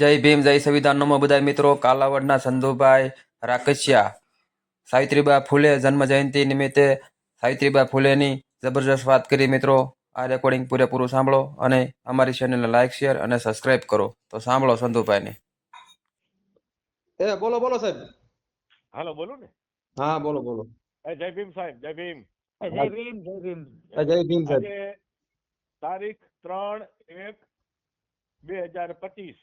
જય ભીમ જય સંવિધાનનો બધા મિત્રો કાલાવડના સંધુભાઈ રાકસિયા સાવિત્રીબા ફૂલે જન્મ જયંતિ નિમિત્તે સાવિત્રીબા ફૂલેની જબરજસ્ત વાત કરી મિત્રો. આ રેકોર્ડિંગ પૂરેપૂરું સાંભળો અને અમારી ચેનલને લાઈક શેર અને સબસ્ક્રાઇબ કરો. તો સાંભળો સંધુભાઈને. એ બોલો બોલો સાહેબ. હાલો બોલો ને. હા બોલો બોલો. એ જય ભીમ સાહેબ જય ભીમ. જય ભીમ જય ભીમ. જય ભીમ સાહેબ. તારીખ ત્રણ એક બે હજાર પચીસ.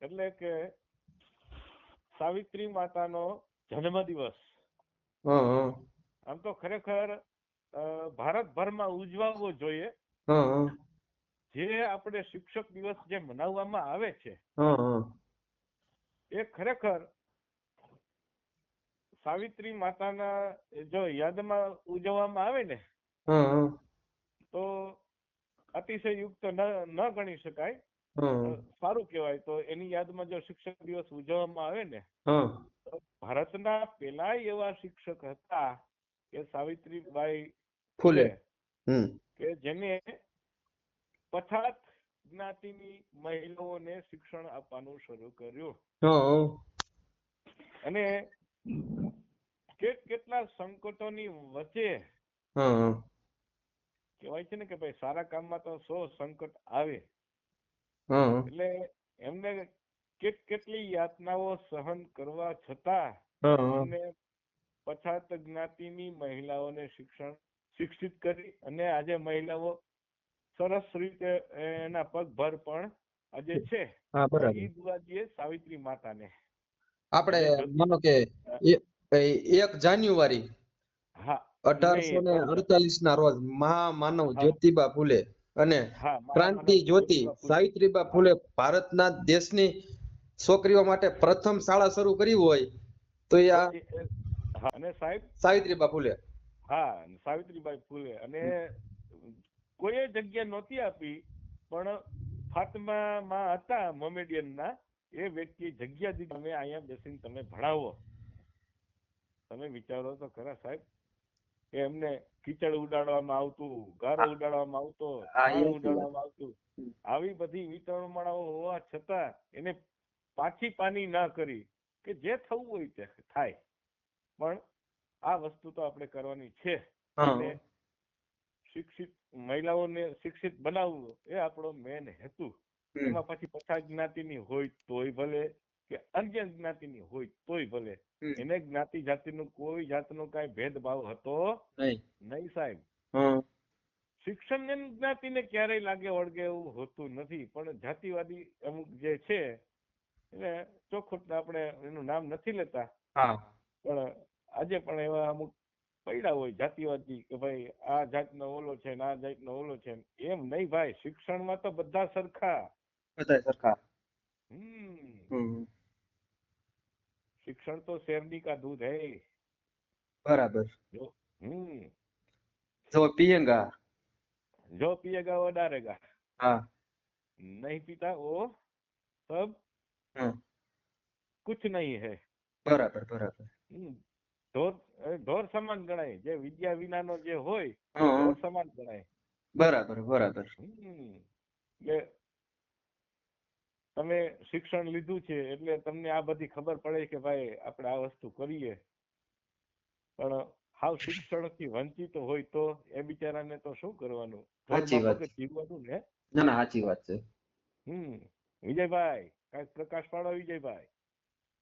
એટલે કે સાવિત્રી માતાનો જન્મ દિવસ. આમ તો ખરેખર ભારતભરમાં ઉજવાવો જોઈએ. જે આપણે શિક્ષક દિવસ જે મનાવવામાં આવે છે એ ખરેખર સાવિત્રી માતાના જો યાદમાં ઉજવવામાં આવે ને તો અતિશય યુક્ત ન ગણી શકાય. સારું કહેવાય. તો એની યાદમાં જો શિક્ષક દિવસ ઉજવવામાં આવે ને ભારતના પેલા એવા શિક્ષક હતા કે સાવિત્રીબાઈ ફૂલે. કે જેને પછાત જ્ઞાતિની મહિલાઓને શિક્ષણ આપવાનું શરૂ કર્યું. અને કેટ કેટલા સંકટોની વચ્ચે કહેવાય છે ને કે ભાઈ સારા કામમાં તો સો સંકટ આવે. એટલે એમને કેટ કેટલી યાતનાઓ સહન કરવા છતાં એમને પછાત જ્ઞાતિની મહિલાઓને શિક્ષણ શિક્ષિત કરી અને આજે મહિલાઓ સરસ રીતે એના પગભર પણ આજે છે. દુઆજીએ સાવિત્રી માતાને આપણે માનો કે એ- એ- એક જાન્યુઆરી હા અઢારસો ને અડતાલીસ ના રોજ મહામાનવ માનવ જ્યોતિબા ફૂલે અને ક્રાંતિ જ્યોતિ સાવિત્રીબા ફૂલે ભારતના દેશની છોકરીઓ માટે પ્રથમ શાળા શરૂ કરી હોય તો એ આ અને સાહેબ? સાવિત્રીબા ફૂલે. હા સાવિત્રીબાઈ ફૂલે. અને કોઈ જગ્યા નહોતી આપી પણ ફાતમા માં હતા મોમેડિયન ના એ વ્યક્તિ જગ્યા દીધી તમે અહીંયા બેસીને તમે ભણાવો. તમે વિચારો તો ખરા સાહેબ. એમને કીચડ ઉડાડવામાં આવતું ગારો ઉડાડવામાં આવતો. ઉડાડવામાં આવતું. આવી બધી વિતરણમાળાઓ હોવા છતાં એને પાછી પાની ના કરી કે જે થવું હોય તે થાય. પણ આ વસ્તુ તો આપણે કરવાની છે. અને શિક્ષિત મહિલાઓને શિક્ષિત બનાવવું એ આપણો મેન હેતુ. એમાં પછી પછાત જ્ઞાતિની હોય તોય ભલે કે અન્ય જ્ઞાતિની હોય તોય ભલે. એને જ્ઞાતિ જાતિનું કોઈ જાતનો કઈ ભેદભાવ હતો નહીં. સાહેબ. શિક્ષણ ને જ્ઞાતિને ક્યારેય લાગે વળગે એવું હોતું નથી પણ જાતિવાદી અમુક જે છે એટલે ચોખ્ખું આપણે એનું નામ નથી લેતા. પણ આજે પણ એવા અમુક પડ્યા હોય જાતિવાદી કે ભાઈ આ જાતનો ઓલો છે ને આ જાતનો ઓલો છે એમ નહીં ભાઈ શિક્ષણમાં તો બધા સરખા. બધા સરખા. હમ હમ. શિક્ષણ તો શેરડી કા દૂધ હે બરાબર હમ જો પિયંગા જો पिएगा वो डारेगा હા नहीं पीता वो सब હમ. कुछ नहीं है બરાબર બરાબર હમ. ઢોર એ ઢોર સમાન ગણાય જે વિદ્યા વિનાનો જે હોય હા, હા. ઢોર સમાન ગણાય બરાબર બરાબર હમ. એટલે તમે શિક્ષણ લીધું છે એટલે તમને આ બધી ખબર પડે કે ભાઈ આપણે આ વસ્તુ કરીએ. પણ હાવ શિક્ષણથી વંચિત હોય તો એ બિચારાને તો શું કરવાનું? સાચી વાત. જીવવાનું ને? ના ના સાચી વાત છે. હમ. વિજયભાઈ કાંઈક પ્રકાશ પાડો વિજયભાઈ?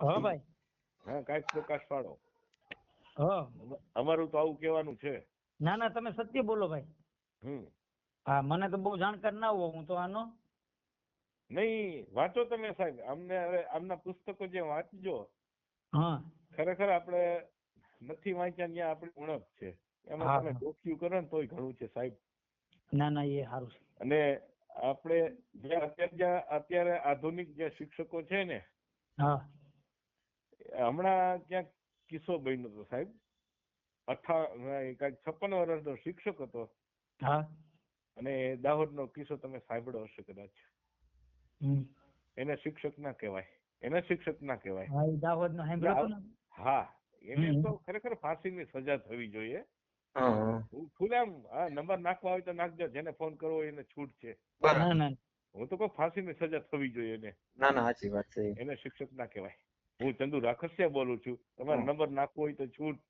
હા ભાઈ. હા કાંઈક પ્રકાશ પાડો. હા. અમારું તો આવું કહેવાનું છે. ના ના તમે સત્ય બોલો ભાઈ. હમ. હા મને તો બહુ જાણકાર ના હોઉં હું તો આનો. નહીં વાંચો તમે સાહેબ. અમને આમના પુસ્તકો જે વાંચજો હા. ખરેખર આપણે નથી વાંચ્યા ત્યાં આપણી ઉણપ છે. એમાં તમે ડોક્યુ કરો ને તોય ઘણું છે સાહેબ. ના ના એ સારું છે. અને આપણે જે અત્યારે જે અત્યારે આધુનિક જે શિક્ષકો છે ને હા. હમણાં ક્યાંક કિસ્સો બન્યો હતો સાહેબ. અઠા કાંઈક છપ્પન વર્ષનો શિક્ષક હતો. હા. અને દાહોદનો કિસ્સો તમે સાંભળ્યો હશે કદાચ. એને શિક્ષક ના કહેવાય. એને શિક્ષક ના કહેવાય. હા દાહોદ નો? હા. એને તો ખરેખર ફાંસીની સજા થવી જોઈએ. હા હા. હું નંબર નાખવા હોય તો નાખજો. જેને ફોન કરવો એને છૂટ છે. બરાબર. ના ના. હું તો કહું ફાંસીની સજા થવી જોઈએ એને. ના ના સાચી વાત છે. એને શિક્ષક ના કહેવાય. હું ચંદુ રાખસિયા બોલું છું. તમારે નંબર નાખવો હોય તો છૂટ.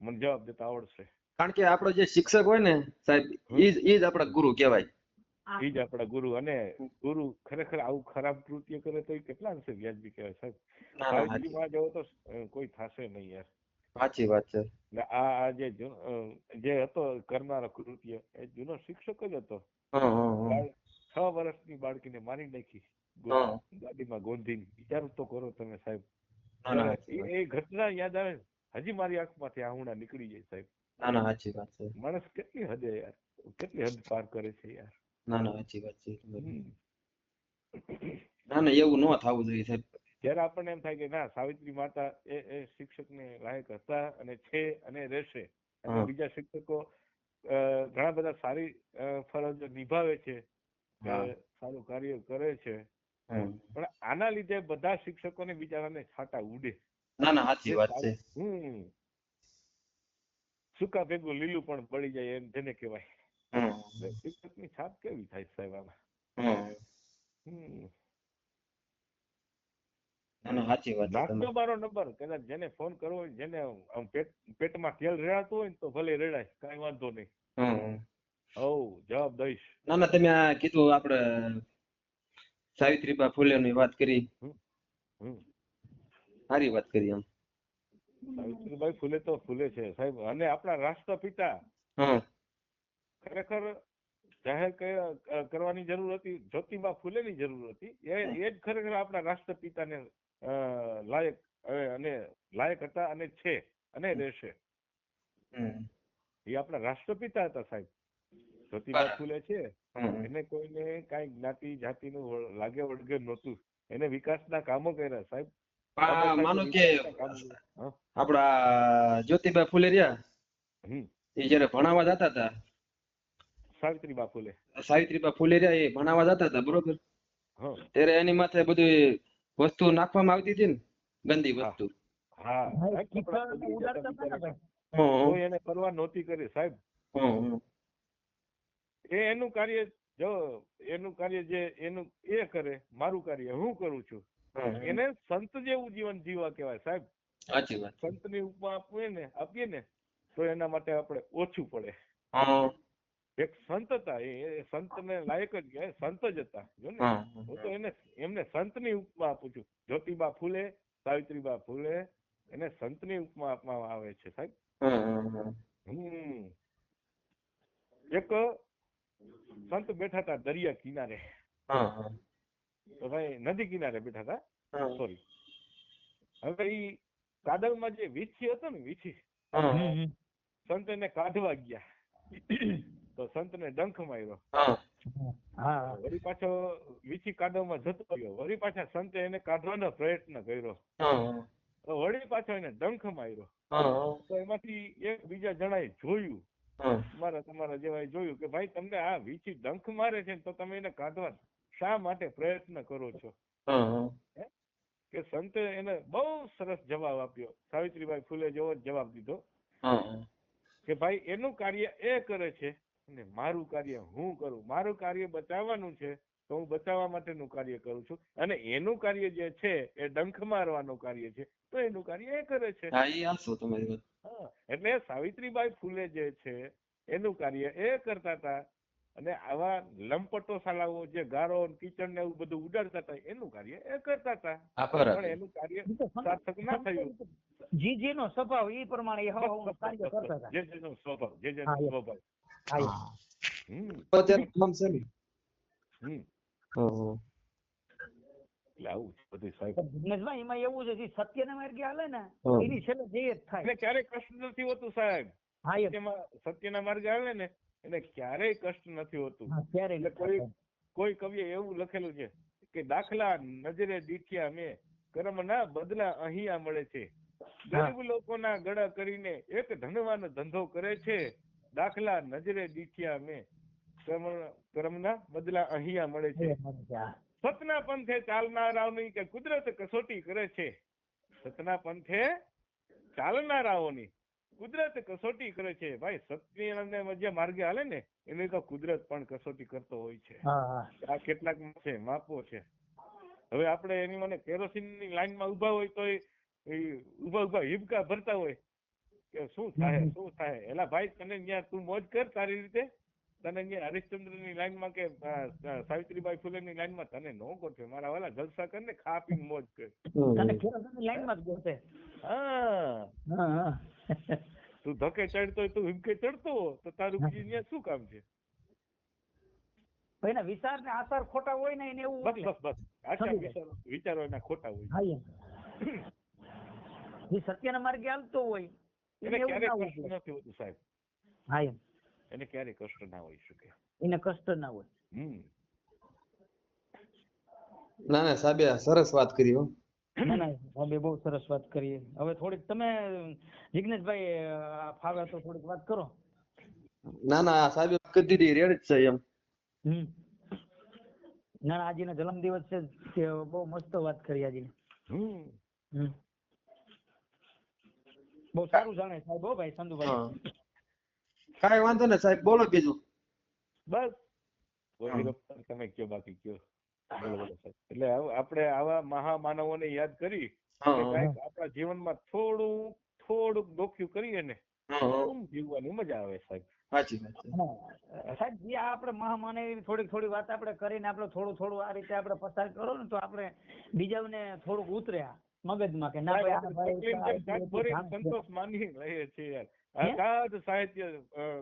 મને જવાબ દેતા આવડશે. કારણ કે આપણો જે શિક્ષક હોય ને સાહેબ ઈ જ ઈ જ આપણા ગુરુ કહેવાય. ઈ જ આપણા ગુરુ અને ગુરુ ખરેખર આવું ખરાબ કૃત્ય કરે તો એ કેટલા અંશે વ્યાજબી કહેવાય સાહેબ? જવો તો કોઈ થશે નહીં યાર. સાચી વાત છે. એટલે આ જે જે હતો કરનારો કૃત્ય એ જૂનો શિક્ષક જ હતો. છ વર્ષની બાળકીને મારી નાખી. ગાડીમાં ગોંધી વિચાર તો કરો તમે સાહેબ. એ એ ઘટના યાદ આવે હજી મારી આંખમાંથી આહુણા નીકળી જાય સાહેબ. ના ના સાચી વાત છે. માણસ કેટલી હદે યાર કેટલી હદ પાર કરે છે યાર. ના ના સાચી વાત છે ના ના એવું ન થવું જોઈએ સાહેબ. ત્યારે આપણને એમ થાય કે ના સાવિત્રી માતા એ એ શિક્ષકને લાયક હતા અને છે અને રહેશે અને બીજા શિક્ષકો ઘણા બધા સારી ફરજ નિભાવે છે સારું કાર્ય કરે છે. પણ આના લીધે બધા શિક્ષકોને બિચારાને છાટા ઉડે. ના ના સાચી વાત છે. હમ. સુકા ભેગું લીલું પણ પડી જાય એમ જેને કહેવાય. શિક્ષકની છાપ કેવી થાય સાહેબ આમાં? નાખજો મારો નંબર કદાચ જેને ફોન કરવો હોય જેને પેટમાં તેલ રેડાતું હોય ને તો ભલે રેડાય કઈ વાંધો નહીં. હવ જવાબ દઈશ. ના ના તમે આ કીધું આપણે સાવિત્રીબા ફૂલેની વાત કરી. સારી વાત કરી એમ. સાવિત્રીબાઈ ફૂલે તો ફૂલે છે સાહેબ. અને આપણા રાષ્ટ્રપિતા ખરેખર જાહેર કરવાની જરૂર હતી જ્યોતિબા ફૂલેની જરૂર હતી. એ એ જ ખરેખર આપણા રાષ્ટ્રપિતાને લાયક અને લાયક હતા અને છે અને રહેશે. એ આપણા રાષ્ટ્રપિતા હતા સાહેબ. જ્યોતિબા ફૂલે છે. એને કોઈને કઈ જ્ઞાતિ જાતિનું લાગે વળગે નહોતું. એને વિકાસના કામો કર્યા સાહેબ. માનો કે આપડા જ્યોતિબા ફૂલે રહ્યા. એ જયારે ભણાવવા જતા હતા સાવિત્રીબા ફૂલે સાવિત્રીબા ફૂલે રહ્યા એ ભણાવવા જતા હતા બરોબર? ત્યારે એની માથે બધી વસ્તુ નાખવામાં આવતી હતી ને ગંદી વસ્તુ. હા. એને પરવા નહોતી કરી સાહેબ. એ એનું કાર્ય જો એનું કાર્ય જે એનું એ કરે મારું કાર્ય હું કરું છું. એને સંત જેવું જીવન જીવવા કહેવાય સાહેબ. સાચી વાત. સંતની ઉપમા આપીએ ને આપીએ ને તો એના માટે આપણે ઓછું પડે. એક સંત હતા એ સંત સંતને લાયક જ કહેવાય, સંત જ હતા. જો ને. હું તો એને એમને સંતની ઉપમા આપું છું જ્યોતિબા ફૂલે સાવિત્રીબા ફૂલે એને સંતની ઉપમા આપવામાં આવે છે સાહેબ. હમ. એક સંત બેઠા હતા દરિયા કિનારે. તો ભાઈ નદી કિનારે બેઠા હતા. સોરી હવે ઈ કાદવમાં જે વીછી હતો ને વીછી. સંત એને કાઢવા ગયા. તો સંતને ડંખ માર્યો. વળી પાછો વીછી કાદવમાં જતો રહ્યો. વળી પાછા સંતે એને કાઢવાનો પ્રયત્ન કર્યો. તો વળી પાછો એને ડંખ માર્યો. તો એમાંથી એક બીજા જણાએ જોયું. મારા તમારા જેવાએ જોયું કે ભાઈ તમને આ વીછી ડંખ મારે છે તો તમે એને કાઢવા શા માટે પ્રયત્ન કરો છો? કે સંતે એને બહુ સરસ જવાબ આપ્યો. સાવિત્રીબાઈ ફૂલે જેવો જવાબ દીધો. કે ભાઈ એનું કાર્ય એ કરે છે અને મારું કાર્ય હું કરું? મારું કાર્ય બચાવવાનું છે તો હું બચાવવા માટેનું કાર્ય કરું છું. અને એનું કાર્ય જે છે એ ડંખ મારવાનું કાર્ય છે તો એનું કાર્ય એ કરે છે. એટલે સાવિત્રીબાઈ ફૂલે જે છે એનું કાર્ય એ કરતા હતા અને આવા લંપટો સાલાઓ જે ગારો કિચન ને એવું બધું ઉડાડતા હતા એનું કાર્ય એ કરતા હતા પણ એનું કાર્ય સાર્થક ના થયું. જી જીનો સ્વભાવ એ પ્રમાણે જે જેનો સ્વભાવ જે જેનો સ્વભાવ. ને એમાં એવું છે સત્યના માર્ગે હાલે ને એની છેલ્લે જે થાય. કષ્ટ નથી હોતું સાહેબ? હા એ સત્યમાં સત્યના માર્ગે આવે ને એને ક્યારેય કષ્ટ નથી હોતું. એટલે કોઈ કોઈ કવિએ એવું લખેલું છે કે દાખલા નજરે દીઠ્યા મેં કર્મના બદલા અહીંયા મળે છે. ગરીબ લોકોના ગળા કરીને એક ધનવાન ધંધો કરે છે દાખલા નજરે દીઠ્યા મેં કર્મ કર્મના બદલા અહીંયા મળે છે. સતના પંથે ચાલનારાઓની કે કુદરત કસોટી કરે છે. સતના પંથે ચાલનારાઓની કુદરત કસોટી કરે છે. ભાઈ સત્ય અને જે માર્ગે હાલે ને એને તો કુદરત પણ કસોટી કરતો હોય છે. આ કેટલાક છે માપો છે. હવે આપણે એની મને કેરોસીનની લાઈનમાં ઊભા હોય તો ઊભા ઊભા હિબકા ભરતા હોય. કે શું થાય શું થાય? એલા ભાઈ તને ત્યાં તું મોજ કર તારી રીતે. તને અહીંયા હરિશ્ચંદ્રની લાઈનમાં કે સાવિત્રીબાઈ ફૂલે ની લાઈનમાં તને નો ગોઠવે. મારા વાલા જલસા કર ને ખા પી મોજ કર. તને લાઈનમાં જ ગોઠવે હા. તું ધકે ચડતો તું હિમકે ચડતો તો તારું બીજું શું કામ છે? ભાઈ એના વિચાર ને આસાર ખોટા હોય ને એને એવું બસ બસ બસ. આચાર વિચારો વિચારો એના ખોટા હોય. હા એમ. સત્યના માર્ગે હાલતો હોય એને ના કષ્ટ નથી હોતું સાહેબ. હા એમ. એને ક્યારેય કષ્ટ ના હોઈ શકે. એને કષ્ટ ના હોય. હમ. ના ના સાહેબે સરસ વાત કરી હો. ના ના ભાભી બહુ સરસ વાત કરી. હવે થોડીક તમે જિગ્નેશભાઈ ફાવે તો થોડીક વાત કરો. ના ના સાબે કદી કરી દીધી રેડ જ છે એમ. હમ. ના ના આજનો જન્મદિવસ છે બહુ મસ્ત વાત કરી આજની હમ. હમ. બહુ સારું જાણે સાહેબ હો ભાઈ સંધુભાઈ કાંઈ વાંધો ને સાહેબ બોલો બીજું. બસ. બોલી તમે કયો બાકી કયો? એટલે આપણે આવા મહામાનવોને યાદ કરી આપણા જીવનમાં થોડું થોડુંક ડોક્યું કરીએ ને જીવવાની મજા આવે સાહેબ. સાચી વાત હા, સાહેબ જે આ આપણે મહામાને થોડીક થોડી વાત આપણે કરીને આપણે થોડું થોડું આ રીતે આપણે પસાર કરો ને તો આપણે બીજાને થોડુંક ઉતરે આ. મગજમાં કે ના ભાઈ. સંતોષ માની રહીએ છીએ યાર. સાહિત્ય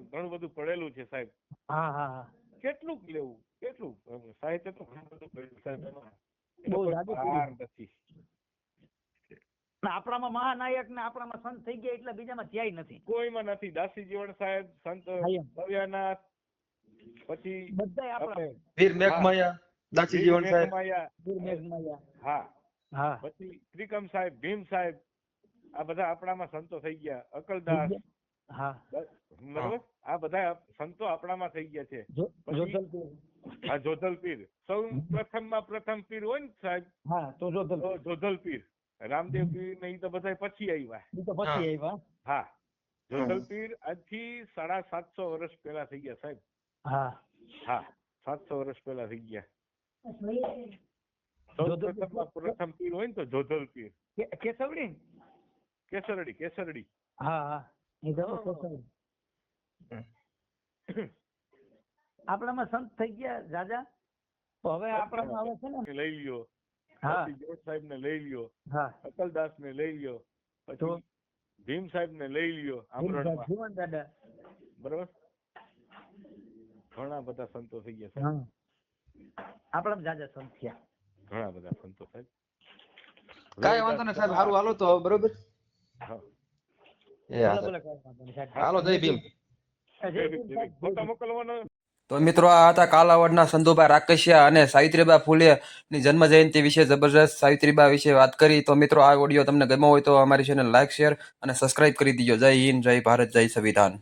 ઘણું બધું પડેલું છે સાહેબ. હા હા હા. કેટલું લેવું? કેટલું? સાહિત્ય તો ઘણું બધું પડેલું સાહેબ બહુ જાદુ નથી. આપણામાં મહાનાયક ને આપણામાં સંત થઈ ગયા એટલે બીજામાં ક્યાંય નથી. કોઈમાં નથી. દાસી જીવન સાહેબ સંત ભવ્યાનાથ પછી બધા આપણા વીર મેઘમાયા દાસી જીવન સાહેબ. વીર મેઘમાયા. હા હા. પછી ત્રિકમ સાહેબ ભીમ સાહેબ આ બધા આપણામાં સંતો થઈ ગયા. અકલદાસ. હા. બરોબર? આ બધા સંતો આપણામાં થઈ ગયા છે. જોધલપુર. આ જોધલ પીર સૌ પ્રથમમાં પ્રથમ પીર હોય ને સાહેબ? હા તો જોધલપુર. જોધલ પીર રામદેવ પીર ને તો બધા પછી આવ્યા તો પછી. આવ્યા હા. જોધલ પીર આજથી સાડા સાતસો વર્ષ પહેલા થઈ ગયા સાહેબ. હા. હા સાતસો વર્ષ પહેલા થઈ ગયા. પ્રથમ પીર હોય ને તો જોધલ પીર. કેસવડી? કેસરડી કેસરડી. હા તો. આપણામાં સંત થઈ ગયા રાજા. તો હવે આપણામાં આવે છે ને? લઈ લ્યો. હા. પછી સાહેબ ને લઈ લ્યો. હા. અકલદાસ ને લઈ લ્યો. પછી ભીમ સાહેબ ને લઈ લ્યો આમરણમાં. દાદા. બરોબર? ઘણા બધા સંતો થઈ ગયા આપણા જાજા સંત થયા. ઘણા બધા સંતો સાહેબ. કાંઈ વાંધો ને સાહેબ સારું હાલો તો બરોબર? નહીં. હાલો જય ભીમ. તો મિત્રો આ હતા કાલાવડના સંધુભાઈ રાકેશિયા અને સાવિત્રીબા ફૂલે ની જન્મ જયંતિ વિશે જબરજસ્ત સાવિત્રીબા વિશે વાત કરી. તો મિત્રો આ ઓડિયો તમને ગમ્યો હોય તો અમારી ચેનલ લાઈક શેર અને સબસ્ક્રાઇબ કરી દીજો. જય હિન્દ જય ભારત જય સંવિધાન.